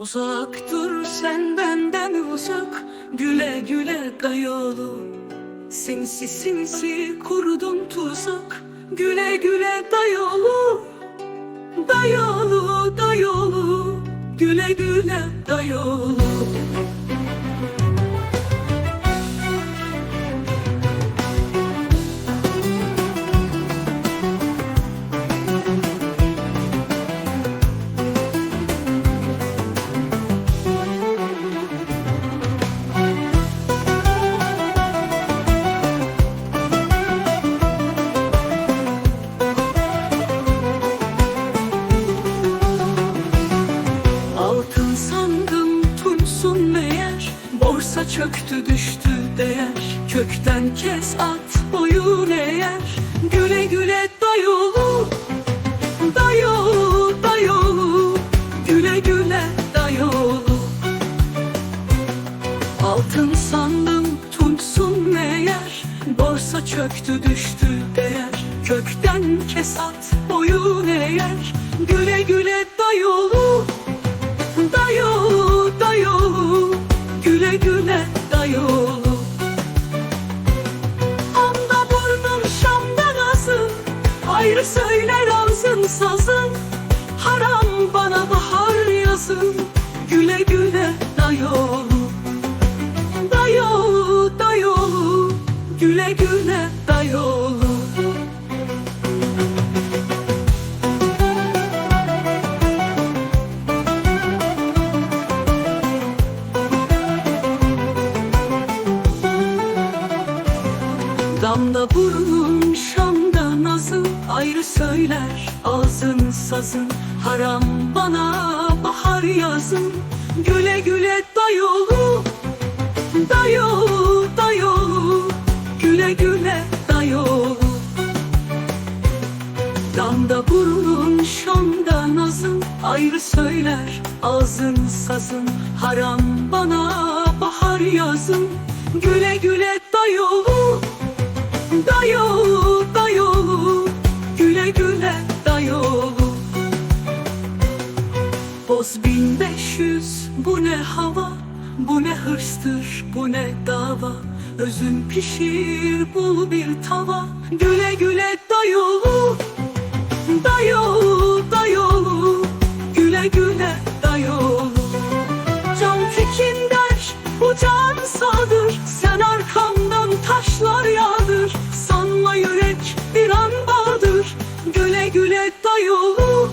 Uzak dur sen benden uzak Güle güle dayolu. Sinsi sinsi kurdum tuzak Güle güle dayolu. Dayolu dayolu Güle güle dayolu Borsa çöktü düştü değer. Kökten kes at boyun eğer. Güle güle dayolu Dayolu dayolu. Güle güle dayolu. Altın sandım tunsun meğer. Borsa çöktü düştü değer. Kökten kes at boyun eğer. Güle güle Dayolu, Ayrı söyler ağzın sazın. Haram bana bahar yazın. Güle güle dayolu Dayolu, dayolu, güle güle dayolu Şam'da nazın Ayrı söyler ağzın sazın Haram bana bahar yazın. Güle güle dayolu Dayolu dayolu Güle güle dayolu Damda burnun Şam'da nazın Ayrı söyler ağzın sazın Haram bana bahar yazın. Güle güle dayolu Boz 1500, bu ne hava, bu ne hırstır, bu ne dava. Özün pişir, bul bir tava, güle güle dayolu Dayolu, dayolu, güle güle dayolu Can Tekin der, bu can sağdır Sen arkamdan taşlar yağdır. Sanma yürek bir an bağdır Güle güle dayolu